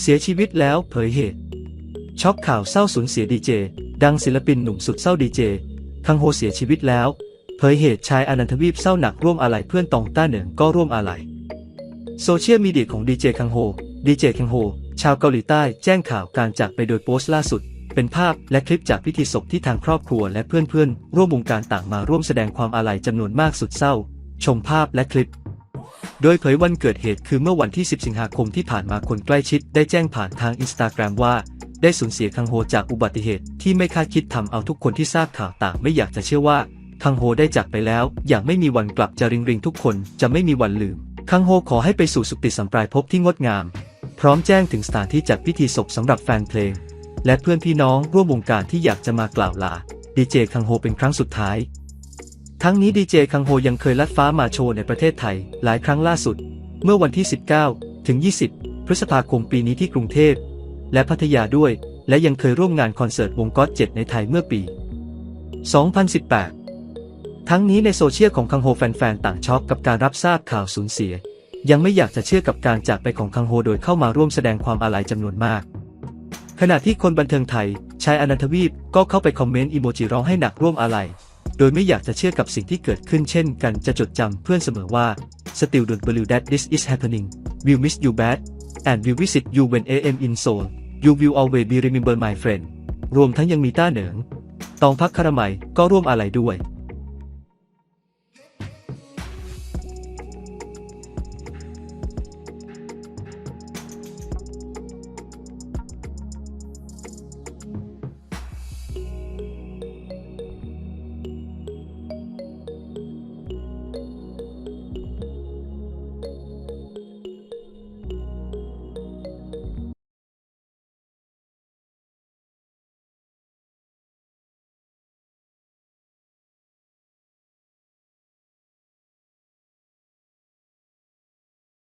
เสียชีวิตแล้วเผยเหตุ ช็อกข่าวเศร้าสูญเสียดีเจ ดังศิลปินหนุ่มสุดเศร้าดีเจ คังโฮเสียชีวิตแล้ว เผยเหตุชายอนันทวีปเศร้าหนักร่วมอาลัยเพื่อนตองต้าเหนิงก็ร่วมอาลัยโซเชียลมีเดียของดีเจคังโฮ ดีเจคังโฮ ชาวเกาหลีใต้แจ้งข่าวการจากไปโดยโพสต์ล่าสุด เป็นภาพและคลิปจากพิธีศพที่ทางครอบครัวและเพื่อนๆ ร่วมวงการต่างมาร่วมแสดงความอาลัยจำนวนมากสุดเศร้า ชมภาพและคลิป โดยเผยวันเกิดเหตุคือเมื่อวันที่ 10 สิงหาคมที่ผ่านมาคนใกล้ชิดได้แจ้งผ่านทางอินสตาแกรมว่า ได้สูญเสียคังโฮจากอุบัติเหตุที่ไม่คาดคิดทำเอาทุกคนที่ทราบข่าวต่างไม่อยากจะเชื่อว่าคังโฮได้จากไปแล้ว อย่างไม่มีวันกลับจะริงริงทุกคนจะไม่มีวันลืม คังโฮขอให้ไปสู่สุติสัมปรายภพที่งดงาม พร้อมแจ้งถึงสถานที่จัดพิธีศพสำหรับแฟนเพลง และเพื่อนพี่น้องร่วมวงการที่อยากจะมากล่าวลาดีเจคังโฮเป็นครั้งสุดท้าย ทั้งนี้ดีเจคังโฮยังเคยลัดฟ้ามาโชว์ในประเทศไทย หลายครั้งล่าสุด เมื่อวันที่ 19 ถึง 20 พฤษภาคมปีนี้ที่กรุงเทพ และพัทยาด้วย และยังเคยร่วมงานคอนเสิร์ตวงก็อตเจ็ดในไทยเมื่อปี 2018 ทั้งนี้ในโซเชียลของคังโฮแฟนๆ ต่างช็อกกับการรับทราบข่าวสูญเสีย ยังไม่อยากจะเชื่อกับการจากไปของคังโฮโดยเข้ามาร่วมแสดงความอาลัยจำนวนมาก ขณะที่คนบันเทิงไทยชายอนันทวีปก็เข้าไปคอมเมนต์อีโมจิร้องให้หนักร่วมอาลัย โดยไม่อยากจะเชื่อกับสิ่งที่เกิดขึ้นเช่นกันจะจดจำเพื่อนเสมอว่า still don't believe that this is happening will miss you bad and will visit you when I am in Seoul you will always be remember my friend รวมทั้งยังมีต้าเหนิงตองพักคารมัยก็ร่วมอาลัยด้วย